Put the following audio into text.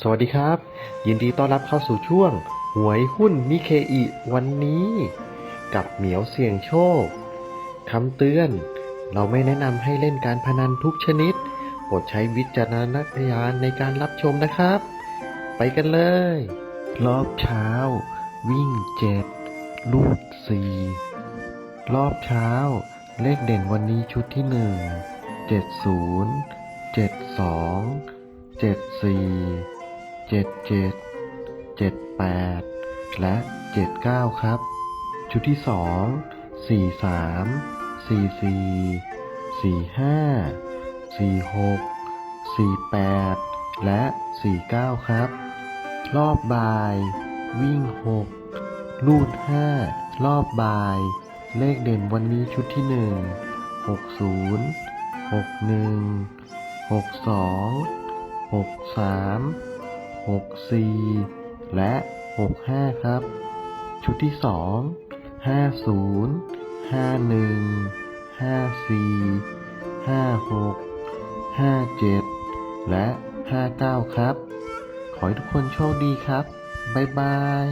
สวัสดีครับ ยินดีต้อนรับเข้าสู่ช่วง หวยหุ้นนิเคอิวันนี้ กับเหมียวเสี่ยงโชคคำเตือน เราไม่แนะนำให้เล่นการพนันทุกชนิดโปรดใช้วิจารณญาณในการรับชมนะครับ ไปกันเลย รอบเช้า วิ่งเจ็ดลูดสี่รอบเช้า เลขเด่นวันนี้ชุดที่หนึ่งเจ็ดศูนย์เจ็ดสองเจ็ดสี่ เจ็ดเจ็ดเจ็ดแปดและเจ็ดเก้าครับ ชุดที่สองสี่สามสี่สี่สี่ห้าสี่หกสี่แปดและสี่เก้าครับ รอบบ่าย วิ่งหกลูดห้ารอบบ่าย เลขเด่นวันนี้ชุดที่หนึ่งหก ศูนย์หกหนึ่งหกสองหกสามหกสี่และหกห้าครับ ชุดที่สองห้าศูนย์ห้าหนึ่งห้าสี่ห้าหกห้าเจ็ดและห้าเก้าครับ ขอให้ทุกคนโชคดีครับ บ๊ายบาย